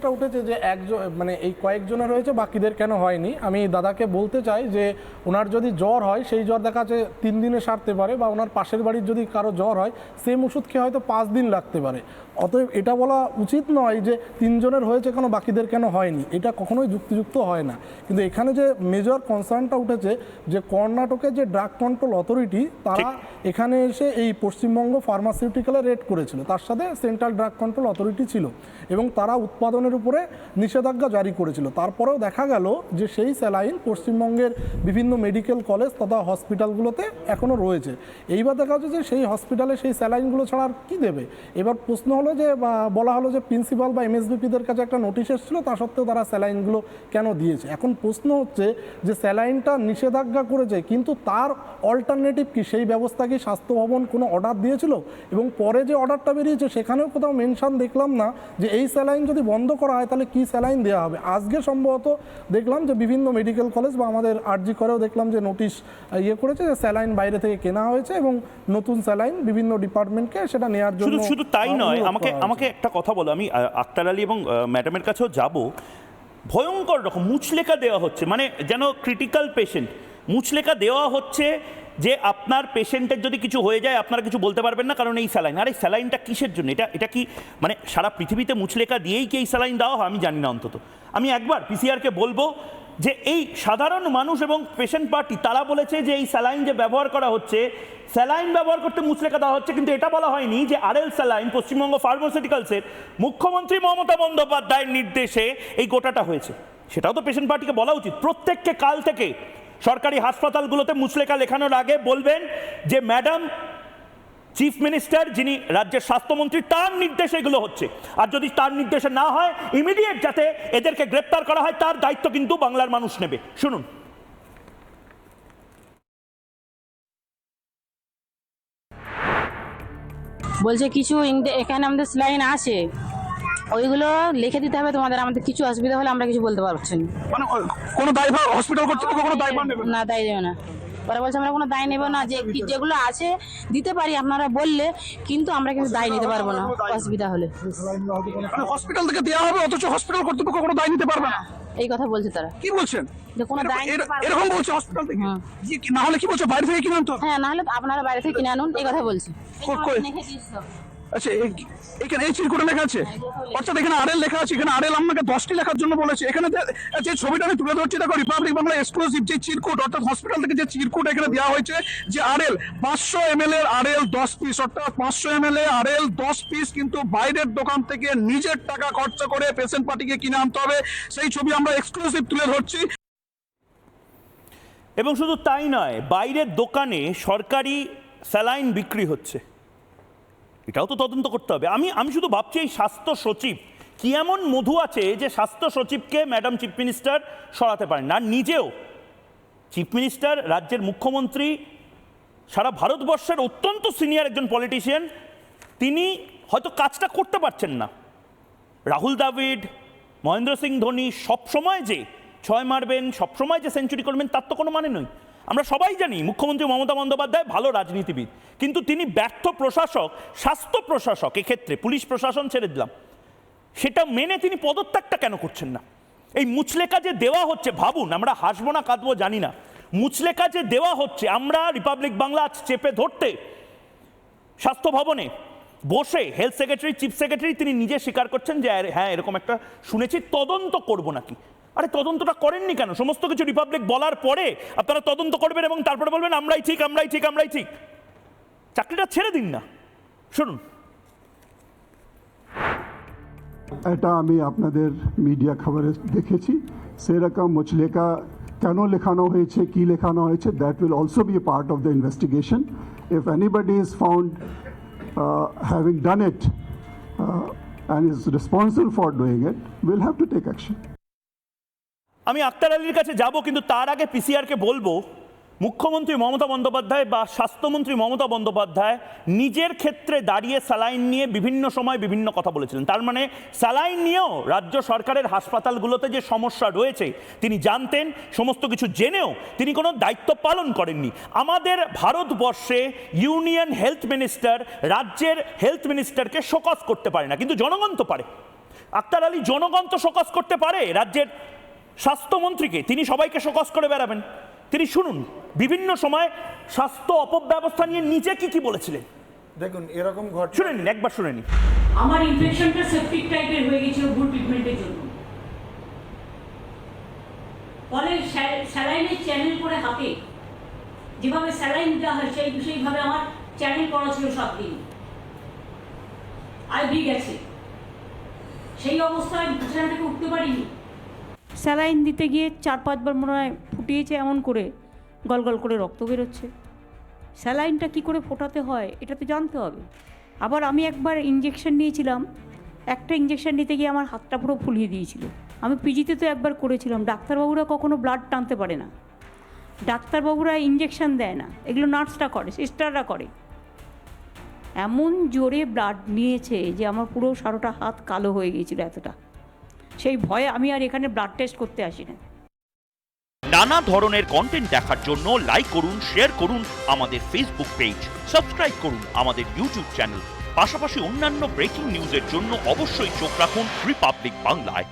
একটা উঠেছে যে একজন মানে এই কয়েকজনের হয়েছে বাকিদের কেন হয়নি? আমি দাদাকে বলতে চাই যে ওনার যদি জ্বর হয় সেই জ্বর দেখা যাচ্ছে তিন দিনে সারতে পারে বা ওনার পাশের বাড়ির যদি কারও জ্বর হয় সেম ওষুধ খেয়ে হয়তো পাঁচ দিন লাগতে পারে। অতএব এটা বলা উচিত নয় যে তিনজনের হয়েছে কেন বাকিদের কেন হয়নি। এটা কখনোই যুক্তিযুক্ত হয় না। কিন্তু এখানে যে মেজর কনসার্নটা উঠেছে যে কর্ণাটকের যে ড্রাগ কন্ট্রোল অথরিটি তারা এখানে এসে এই পশ্চিমবঙ্গ ফার্মাসিউটিক্যালে রেড করেছিল। তার সাথে সেন্ট্রাল ড্রাগ কন্ট্রোল অথরিটি ছিল। এবং তারা উৎপাদনের উপরে নিষেধাজ্ঞা জারি করেছিল। তারপরেও দেখা গেল যে সেই স্যালাইন পশ্চিমবঙ্গের বিভিন্ন মেডিকেল কলেজ তথা হসপিটালগুলোতে এখনও রয়েছে। এইবার দেখা যাচ্ছে যে সেই হসপিটালে সেই স্যালাইনগুলো ছাড়া আর কী দেবে? এবার প্রশ্ন হলো যে বলা হলো যে প্রিন্সিপাল বা এমএসবিপিদের কাছে একটা নোটিশ এসেছিল, তা সত্ত্বেও তারা স্যালাইনগুলো কেন দিয়েছে? এখন প্রশ্ন হচ্ছে যে স্যালাইনটা নিষেধাজ্ঞা করেছে, কিন্তু তার অল্টারনেটিভ কি? সেই ব্যবস্থা কি স্বাস্থ্য ভবন কোনো অর্ডার দিয়েছিল? এবং পরে যে অর্ডারটা বেরিয়েছে, সেখানেও কোথাও মেনশন দেখলাম না যে এই স্যালাইন যদি বন্ধ করা হয় তাহলে কি স্যালাইন দেওয়া হবে? আজকে সম্ভবত দেখলাম যে বিভিন্ন মেডিকেল কলেজ বা আমাদের আরজি করেও দেখলাম যে নোটিশ ইয়ে করেছে যে স্যালাইন বাইরে থেকে কেনা হয়েছে এবং নতুন স্যালাইন বিভিন্ন ডিপার্টমেন্টকে সেটা নেওয়ার জন্য শুধু শুধু তাই নয় আমাকে আমাকে একটা কথা বলো আমি আক্তার আলী এবং ম্যাডামের কাছেও যাব। ভয়ঙ্কর রকম মুচলেখা দেওয়া হচ্ছে মানে যেন ক্রিটিক্যাল পেশেন্ট মুচলেখা দেওয়া হচ্ছে যে আপনার পেশেন্টের যদি কিছু হয়ে যায়, আপনারা কিছু বলতে পারবেন না কারণ এই স্যালাইন আর এই স্যালাইনটা কিসের জন্য? এটা এটা কি মানে সারা পৃথিবীতে মুচলেখা দিয়েই কি এই স্যালাইন দেওয়া হয়? আমি জানি না অন্তত। আমি একবার পিসিআরকে বলব যে এই সাধারণ মানুষ এবং পেশেন্ট পার্টি তারা বলেছে যে এই স্যালাইন যে ব্যবহার করা হচ্ছে স্যালাইন ব্যবহার করতে মুচলেখা দেওয়া হচ্ছে, কিন্তু এটা বলা হয়নি যে আরএল স্যালাইন পশ্চিমবঙ্গ ফার্মাসিউটিক্যালসের মুখ্যমন্ত্রী মমতা বন্দ্যোপাধ্যায়ের নির্দেশে এই গোটাটা হয়েছে। সেটাও তো পেশেন্ট পার্টিকে বলা উচিত। প্রত্যেককে কাল থেকে সরকারি হাসপাতালগুলোতে মুচলেখা লেখানোর আগে বলবেন যে ম্যাডাম, চিফ মিনিস্টার যিনি রাজ্যের স্বাস্থ্যমন্ত্রী, তার নির্দেশে এগুলো হচ্ছে। আর যদি তার নির্দেশে না হয়, ইমিডিয়েট যাতে এদেরকে গ্রেপ্তার করা হয়, তার দায়িত্ব কিন্তু বাংলার মানুষ নেবে। শুনুন। বলছে কিছু এখানে আমাদের স্লাইন আছে। ওইগুলো লিখে দিতে হবে তোমাদের আমাদের কিছু অসুবিধা হলে আমরা কিছু বলতে পারছি না মানে কোনো দায়ভার হসপিটাল কর্তৃপক্ষ কোনো দায়ভার নেবে না? না দায় দেবে না পরে বলছে আমরা কোনো দায় নেব না যে যেগুলো আছে দিতে পারি আপনারা বললে কিন্তু আমরা কিন্তু দায় নিতে পারব না অসুবিধা হলে মানে হসপিটাল থেকে দেওয়া হবে অথচ হসপিটাল কর্তৃপক্ষ কোনো দায় নিতে পারবে না এই কথা বলছে তারা কি বলছেন যে কোনো দায় এরকম- না। বলছে হসপিটাল থেকে হুম। যে কি- না হলে কি বলছে বাইরে থেকে কিনে আনতে? হ্যাঁ নাহলে আপনারা বাইরে থেকে কিনে আনুন এই কথা বলছি? আচ্ছা এখানে এই চিরকুটে লেখা আছে? অর্থাৎ এখানে আরএল লেখা আছে, এখানে আরএল আমাকে দশটি লেখার জন্য বলেছে। এখানে যে ছবিটা আমি তুলে ধরছি, দেখো রিপাবলিক বাংলা এক্সক্লুসিভ যে চিরকুট, অর্থাৎ হসপিটাল থেকে যে চিরকুট এখানে দেওয়া হয়েছে, যে আরএল পাঁচশো এম এল এর আরএল দশ পিস অর্থাৎ পাঁচশো এম এল এ আরএল দশ পিস কিন্তু বাইরের দোকান থেকে নিজের টাকা খরচা করে পেশেন্ট পার্টিকে কিনে আনতে হবে। সেই ছবি আমরা এক্সক্লুসিভ তুলে ধরছি। এবং শুধু তাই নয়, বাইরের দোকানে সরকারি স্যালাইন বিক্রি হচ্ছে। এটাও তো তদন্ত করতে হবে। আমি আমি শুধু ভাবছি এই স্বাস্থ্য সচিব, কি এমন মধু আছে যে স্বাস্থ্য সচিবকে ম্যাডাম চিফ মিনিস্টার সরাতে পারেন? না, নিজেও। চিফ মিনিস্টার রাজ্যের মুখ্যমন্ত্রী, সারা ভারতবর্ষের অত্যন্ত সিনিয়র একজন পলিটিশিয়ান তিনি হয়তো কাজটা করতে পারছেন না। রাহুল দ্রাবিড, মহেন্দ্র সিং ধোনি সবসময় যে ছয় মারবেন, সবসময় যে সেঞ্চুরি করবেন, তার তো কোনো মানে নয়। আমরা সবাই জানি মুখ্যমন্ত্রী মমতা বন্দ্যোপাধ্যায় ভালো রাজনীতিবিদ, কিন্তু তিনি ব্যর্থ প্রশাসক, স্বাস্থ্য প্রশাসক, এক্ষেত্রে পুলিশ প্রশাসন ছেড়ে দিলাম। সেটা মেনে তিনি পদত্যাগটা কেন করছেন না? এই মুচলেকা যে দেওয়া হচ্ছে, ভাবুন, আমরা হাসবো না কাঁদবো জানি না। মুচলেকা যে দেওয়া হচ্ছে, আমরা রিপাবলিক বাংলা চেপে ধরতে, স্বাস্থ্য ভবনে বসে হেলথ সেক্রেটারি, চিফ সেক্রেটারি তিনি নিজে স্বীকার করছেন যে হ্যাঁ এরকম একটা শুনেছি, তদন্ত করব নাকি? আরে তদন্তটা করেননি কেন? সমস্ত কিছু রিপাবলিক বলার পরে আপনারা তদন্ত করবেন এবং তারপরে বলবেন, আমরাই ঠিক আমরাই ঠিক আমরাই ঠিক। চাকরিটা ছেড়ে দিন না। শুনুন। এটা আমি আপনাদের মিডিয়া খবরে দেখেছি। সেরকম মুচলেকা কেন লেখানো হয়েছে, কি লেখানো হয়েছে that will also be a part of the investigation if anybody is found having done it and is responsible for doing it will have to take action আমি আক্তার আলীর কাছে যাব, কিন্তু তার আগে পিসিআরকে বলব, মুখ্যমন্ত্রী মমতা বন্দ্যোপাধ্যায় বা স্বাস্থ্যমন্ত্রী মমতা বন্দ্যোপাধ্যায় নিজের ক্ষেত্রে দাঁড়িয়ে স্যালাইন নিয়ে বিভিন্ন সময় বিভিন্ন কথা বলেছিলেন। তার মানে স্যালাইন নিয়েও রাজ্য সরকারের হাসপাতালগুলোতে যে সমস্যা রয়েছে, তিনি জানতেন, সমস্ত কিছু জেনেও তিনি কোনো দায়িত্ব পালন করেননি। আমাদের ভারতবর্ষে ইউনিয়ন হেলথ মিনিস্টার রাজ্যের হেলথ মিনিস্টারকে শোকস করতে পারে না, কিন্তু জনগণ তো পারে। আক্তার আলী জনগণ তো শোকস করতে পারে, রাজ্যের স্বাস্থ্যমন্ত্রীকে তিনি সবাইকে শোকস করে বেড়াবেন। তিনি শুনুন বিভিন্ন সময় স্বাস্থ্য অপব্যবস্থা নিয়ে নিজে কি কি বলেছিলেন? দেখুন এরকম ঘটনা শুনে নিন একবার শুনে নিন। আমার ইনফেকশনটা সেপ্টিক টাইপের হয়ে গেছিল ভুল ট্রিটমেন্টের জন্য। ফলে স্যালাইনের চ্যানেল করে হাতে যেভাবে স্যালাইন দেওয়া হয় সেই সেইভাবে আমার চ্যানেল করা ছিল সাত দিন। আইভি গেছে। সেই অবস্থায় বিছানা থেকে উঠতে পারিনি। স্যালাইন দিতে গিয়ে চার পাঁচবার মনে হয় ফুটিয়েছে এমন করে গল গল করে রক্ত বেরোচ্ছে। স্যালাইনটা কি করে ফোটাতে হয় এটা তো জানতে হবে। আবার আমি একবার ইঞ্জেকশন নিয়েছিলাম, একটা ইঞ্জেকশন নিতে গিয়ে আমার হাতটা পুরো ফুলিয়ে দিয়েছিল। আমি পিজিতে তো একবার করেছিলাম, ডাক্তারবাবুরা কখনো ব্লাড টানতে পারে না। ডাক্তারবাবুরা ইঞ্জেকশন দেয় না, এগুলো নার্সরা করে সিস্টাররা করে। এমন জোরে ব্লাড নিয়েছে যে আমার পুরো সারোটা হাত কালো হয়ে গিয়েছিল এতটা। সেই ভয়ে আমি আর এখানে ব্লাড টেস্ট করতে আসি না নানা ধরনের কন্টেন্ট দেখার জন্য লাইক করুন শেয়ার করুন আমাদের ফেসবুক পেজ সাবস্ক্রাইব করুন আমাদের ইউটিউব চ্যানেল পাশাপাশি অন্যান্য ব্রেকিং নিউজের জন্য অবশ্যই চোখ রাখুন রিপাবলিক বাংলায়